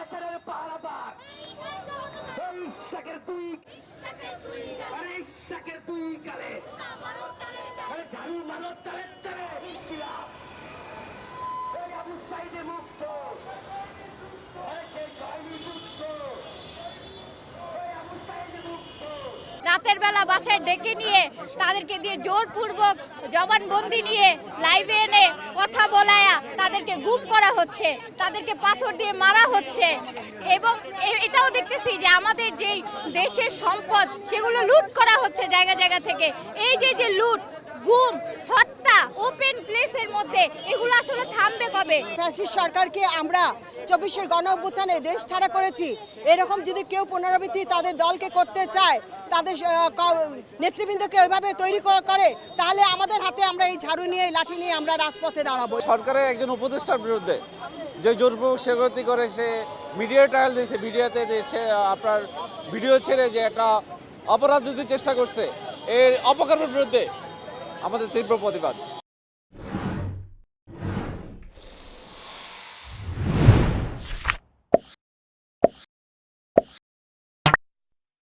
স্বৈরাচারের পারাবার এই শাকের দুই আরে এই শাকের দুই কালে আরে ঝাড়ু মারো, তালে তালে। আবু সাইদে মুক্ত আরে কে জয়নি মুক্ত এই আবু সাইদে মুক্ত রাতের বেলা বাসায় ডেকে নিয়ে তাদেরকে দিয়ে জোরপূর্বক জবানবন্দি নিয়ে লাইভে এনে কথা বলায়া তাদেরকে গুম করা হচ্ছে, তাদেরকে পাথর দিয়ে মারা হচ্ছে। এবং এটাও দেখতেছি যে আমাদের যেই দেশের সম্পদ, সেগুলো লুট করা হচ্ছে জায়গা জায়গা থেকে। এই যে যে লুট, গুম, হত্যা ওপেন প্লেসের মধ্যে, এগুলো আসলে থামবে কবে? ফ্যাসিস্ট সরকারকে আমরা চব্বিশের গণ অভ্যুত্থানে দেশ ছাড়া করেছি। এরকম যদি কেউ পুনরাবৃত্তি তাদের দলকে করতে চায়, তাদের নেতৃবৃন্দকে ওইভাবে তৈরি করা- তাহলে আমাদের হাতে আমরা এই ঝাড়ু নিয়ে লাঠি নিয়ে আমরা রাজপথে দাঁড়াবো। সরকারের একজন উপদেষ্টার বিরুদ্ধে যে জোরপূর্বক সেগতি করে, সে মিডিয়া ট্রায়াল দিয়েছে, মিডিয়াতে দিয়েছে আপনার ভিডিও ছেড়ে যে একটা অপরাধ চেষ্টা করছে, এর অপকর্মের বিরুদ্ধে আমাদের তীব্র প্রতিবাদ।